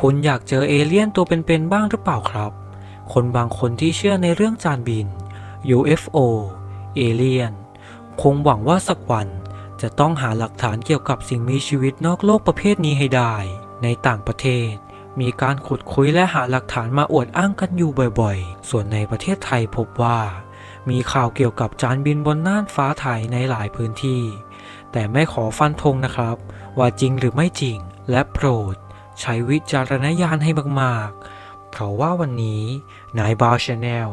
คุณอยากเจอเอเลี่ยนตัวเป็นๆบ้างหรือเปล่าครับ คนบางคนที่เชื่อในเรื่องจานบิน UFO เอเลี่ยน คงหวังว่าสักวัน จะต้องหาหลักฐานเกี่ยวกับสิ่งมีชีวิตนอกโลกประเภทนี้ให้ได้ ในต่างประเทศ มีการขุดคุยและหาหลักฐานมาอวดอ้างกันอยู่บ่อยๆ ส่วนในประเทศไทยพบว่า มีข่าวเกี่ยวกับจานบินบนน่านฟ้าไทยในหลายพื้นที่ แต่ไม่ขอฟันธงนะครับ ว่าจริงหรือไม่จริงและโปรด ใช้วิจารณญาณให้มากๆ เพราะว่าวันนี้นายบาชาแนล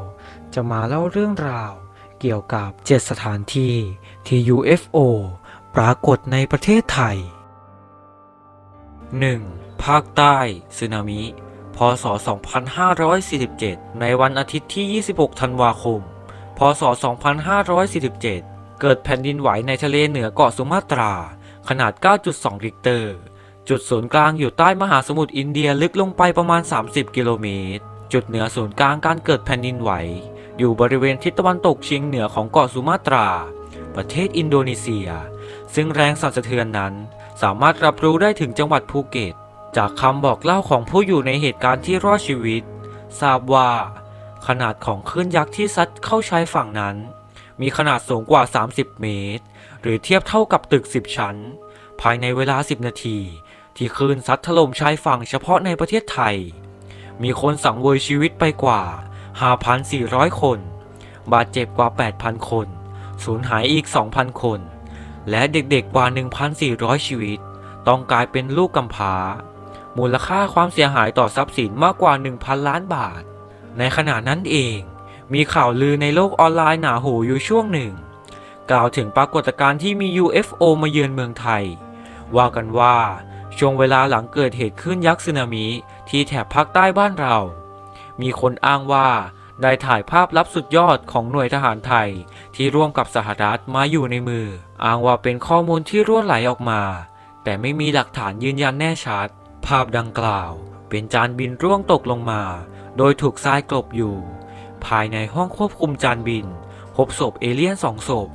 จะมาเล่าเรื่องราวเกี่ยวกับ 7 สถานที่ที่ UFO ปรากฏในประเทศไทย 1. ภาคใต้สึนามิ พศ 2547 ในวันอาทิตย์ที่ 26 ธันวาคม พศ 2547 เกิดแผ่นดินไหวในทะเลเหนือเกาะสุมาตรา ขนาด 9.2 ริกเตอร์ จุดศูนย์กลางอยู่ใต้มหาสมุทรอินเดียลึกลงไปประมาณ 30 กิโลเมตร จุดเหนือศูนย์กลางการเกิดแผ่นดินไหว อยู่บริเวณทิศตะวันตกเฉียงเหนือของเกาะสุมาตรา ประเทศอินโดนีเซีย ซึ่งแรงสั่นสะเทือนนั้น สามารถรับรู้ได้ถึงจังหวัดภูเก็ต จากคำบอกเล่าของผู้อยู่ในเหตุการณ์ที่รอดชีวิต ทราบว่า ขนาดของคลื่นยักษ์ที่ซัดเข้าชายฝั่งนั้น มีขนาดสูงกว่า 30 เมตร หรือเทียบเท่ากับตึก 10 ชั้น ภายในเวลา 10 นาที ที่คลื่นซัดถล่มชายฝั่งเฉพาะในประเทศไทย มีคนสังเวยชีวิตไปกว่า 5,400 คน บาดเจ็บกว่า 8,000 คน สูญหายอีก 2,000 คน และเด็กๆกว่า 1,400 ชีวิต ต้องกลายเป็นลูกกำพร้า มูลค่าความเสียหายต่อทรัพย์สินมากกว่า 1,000 ล้านบาท ในขณะนั้นเอง มีข่าวลือในโลกออนไลน์หนาหูอยู่ช่วงหนึ่ง กล่าวถึงปรากฏการณ์ที่มี UFO มาเยือนเมืองไทย ว่ากันว่า ช่วงเวลาหลังเกิดเหตุคลื่นยักษ์สึนามิที่แถบภาคใต้บ้านเรา มีคนอ้างว่าได้ถ่ายภาพลับสุดยอดของหน่วยทหารไทย ที่ร่วมกับสหรัฐมาอยู่ในมือ อ้างว่าเป็นข้อมูลที่รั่วไหลออกมา แต่ไม่มีหลักฐานยืนยันแน่ชัด ภาพดังกล่าว เป็นจานบินร่วงตกลงมา โดยถูกทรายกลบอยู่ ภายในห้องควบคุมจานบิน พบศพเอเลี่ยนสองศพ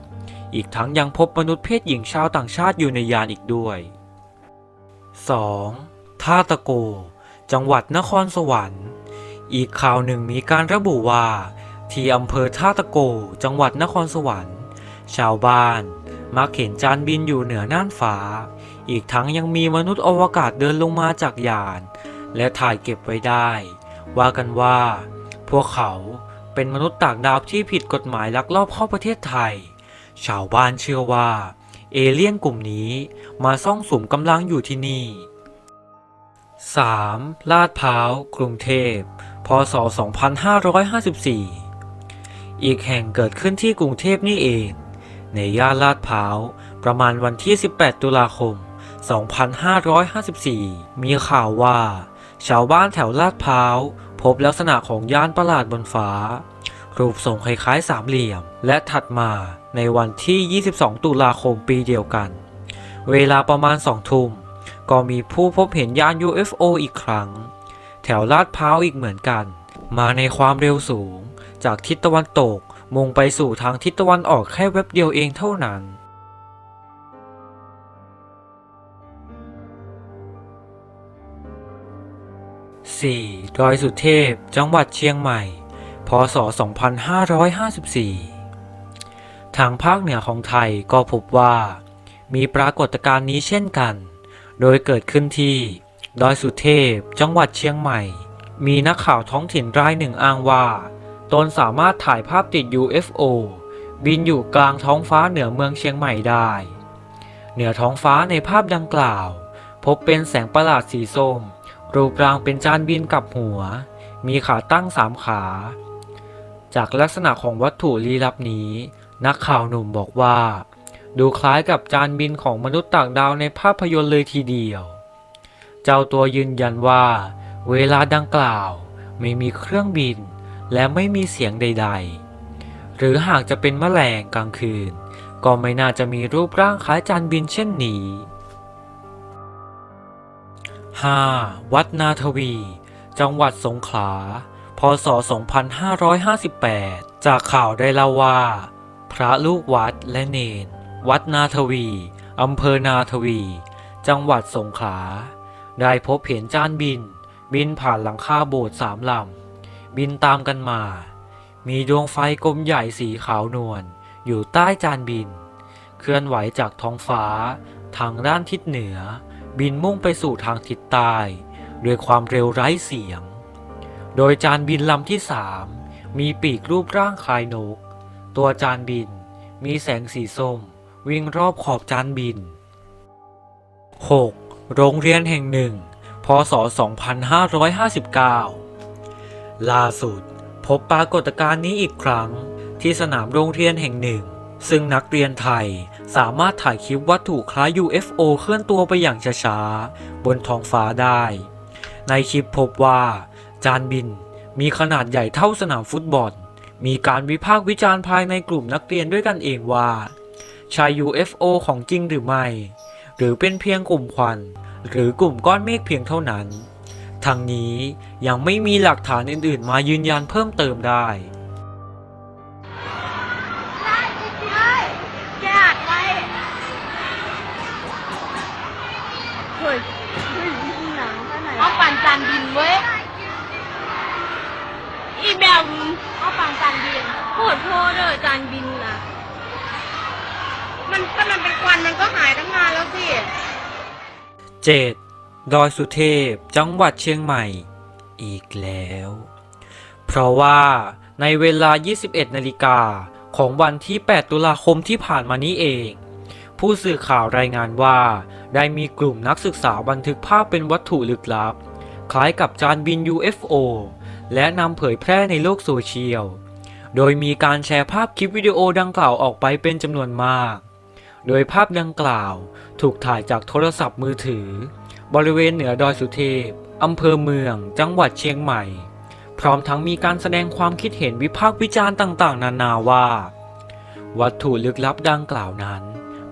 อีกทั้งยังพบมนุษย์เพศหญิงชาวต่างชาติอยู่ในยานอีกด้วย 2. ท่าตะโก จังหวัดนครสวรรค์ อีกข่าวหนึ่งมีการระบุว่า ที่อำเภอท่าตะโก จังหวัดนครสวรรค์ ชาวบ้าน มักเห็นจานบินอยู่เหนือน่านฟ้า อีกทั้งยังมีมนุษย์อวกาศเดินลงมาจากยาน และถ่ายเก็บไว้ได้ ว่ากันว่า พวกเขาเป็นมนุษย์ต่างดาวที่ผิดกฎหมายลักลอบเข้าประเทศไทย ชาวบ้านเชื่อว่า เอเลี่ยนกลุ่มนี้มาซ่องสุมกำลังอยู่ที่นี่ 3. ลาดพร้าว กรุงเทพ พศ 2554 อีกแห่งเกิดขึ้นที่กรุงเทพนี่เอง ในย่านลาดพร้าว ประมาณวันที่ 18 ตุลาคม 2554 มีข่าวว่า ชาวบ้านแถวลาดพร้าว พบลักษณะของยานประหลาดบนฟ้า รูปทรงคล้ายๆสามเหลี่ยม และถัดมา ในวันที่ 22 ตุลาคมปีเดียวกัน เวลาประมาณ 2 ทุ่ม ก็มีผู้พบเห็นยาน UFO อีกครั้ง แถวลาดพร้าวอีกเหมือนกัน มาในความเร็วสูง จากทิศตะวันตกมุ่งไปสู่ทางทิศตะวันออกแค่แวบเดียวเองเท่านั้น 4. ดอยสุเทพ จังหวัดเชียงใหม่ พศ 2554 ทางภาคเหนือของไทยก็พบว่า มีปรากฏการณ์นี้เช่นกัน โดยเกิดขึ้นที่ ดอยสุเทพ จังหวัดเชียงใหม่ มีนักข่าวท้องถิ่นรายหนึ่งอ้างว่า ตนสามารถถ่ายภาพติด UFO บินอยู่กลางท้องฟ้าเหนือเมืองเชียงใหม่ได้ เหนือท้องฟ้าในภาพดังกล่าว พบเป็นแสงประหลาดสีส้ม รูปร่างเป็นจานบินกับหัว มีขาตั้งสามขา จากลักษณะของวัตถุลี้ลับนี้ นักข่าวหนุ่มบอกว่า ดูคล้ายกับจานบินของมนุษย์ต่างดาวในภาพยนตร์เลยทีเดียว เจ้าตัวยืนยันว่า เวลาดังกล่าว ไม่มีเครื่องบิน และไม่มีเสียงใด ๆ หรือหากจะเป็นแมลงกลางคืน ก็ไม่น่าจะมีรูปร่างคล้ายจานบินเช่นนี้ 5. วัดนาทวี จังหวัดสงขลา พศ 2558 จากข่าวได้เล่าว่า พระลูกวัดและเนน วัดนาทวี อำเภอนาทวี จังหวัดสงขลา ได้พบเห็นจานบิน บินผ่านหลังคาโบสถ์สามลำ บินตามกันมา มีดวงไฟกลมใหญ่สีขาวนวลอยู่ใต้จานบิน เคลื่อนไหวจากท้องฟ้า ทางด้านทิศเหนือ บินมุ่งไปสู่ทางทิศใต้ด้วยความเร็วไร้เสียง โดยจานบินลำที่สามมีปีกรูปร่างคล้ายนก ตัวจานบิน มีแสงสีส้ม วิ่งรอบขอบจานบิน 6. โรงเรียนแห่งหนึ่ง พศ 2559 ล่าสุด พบปรากฏการณ์นี้อีกครั้ง ที่สนามโรงเรียนแห่งหนึ่ง ซึ่งนักเรียนไทยสามารถถ่ายคลิปวัตถุคล้าย UFO เคลื่อนตัวไปอย่างช้าๆ บนท้องฟ้าได้ ในคลิปพบว่า จานบินมีขนาดใหญ่เท่าสนามฟุตบอล มีการวิพากษ์วิจารณ์ภายในกลุ่มนักเรียนด้วยกันเองว่า ใช่ UFO ของจริงหรือไม่ หรือเป็นเพียงกลุ่มควัน หรือกลุ่มก้อนเมฆเพียงเท่านั้น ทั้งนี้ยังไม่มีหลักฐานอื่นๆ มายืนยันเพิ่มเติมได้แกอัดไว้เฮ้ยเฮ้ยหนังข้างไหนเอาปั่นจานบินเว้ย อีแบม เอาปั่นจานบินโคตรโทษเด้อจานบินนะมันถ้ามันเป็นควันมันก็หายตั้งนานแล้วสิ 7. ดอยสุเทพจังหวัดเชียงใหม่ อีกแล้ว เพราะว่าในเวลา 21 นาฬิกาของวันที่ 8 ตุลาคมที่ผ่านมานี้เอง ผู้สื่อข่าวรายงานว่า ได้มีกลุ่มนักศึกษาบันทึกภาพเป็นวัตถุลึกลับ คล้ายกับจานบิน UFO และนำเผยแพร่ในโลกโซเชียล โดยมีการแชร์ภาพคลิปวิดีโอดังกล่าวออกไปเป็นจำนวนมาก โดยภาพดังกล่าวถูกถ่ายจากโทรศัพท์มือถือ บริเวณเหนือดอยสุเทพอำเภอเมือง จังหวัดเชียงใหม่ พร้อมทั้งมีการแสดงความคิดเห็นวิพากษ์วิจารณ์ต่าง ๆ นานาว่า วัตถุลึกลับดังกล่าวนั้น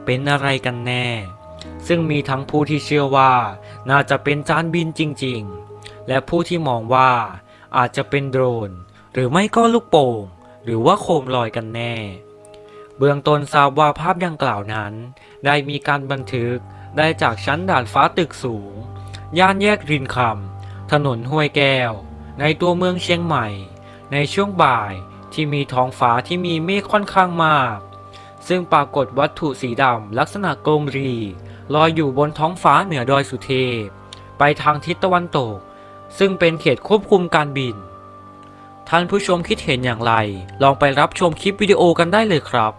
เป็นอะไรกันแน่ ซึ่งมีทั้งผู้ที่เชื่อว่า น่าจะเป็นจานบินจริง ๆ และผู้ที่มองว่าอาจจะเป็นโดรน หรือไม่ก็ลูกโป่ง หรือว่าโคมลอยกันแน่ เบื้องต้นทราบว่าภาพดังกล่าวนั้น ได้มีการบันทึกได้จากชั้นด่านฟ้าตึกสูง ย่านแยกรินคำถนนห้วยแก้ว ในตัวเมืองเชียงใหม่ ในช่วงบ่ายที่มีท้องฟ้าที่มีเมฆค่อนข้างมาก ซึ่งปรากฏวัตถุสีดำลักษณะกลมรีลอยอยู่บนท้องฟ้าเหนือดอยสุเทพ ไปทางทิศตะวันตก ซึ่งเป็นเขตควบคุมการบิน ท่านผู้ชมคิดเห็นอย่างไร ลองไปรับชมคลิปวิดีโอกันได้เลยครับ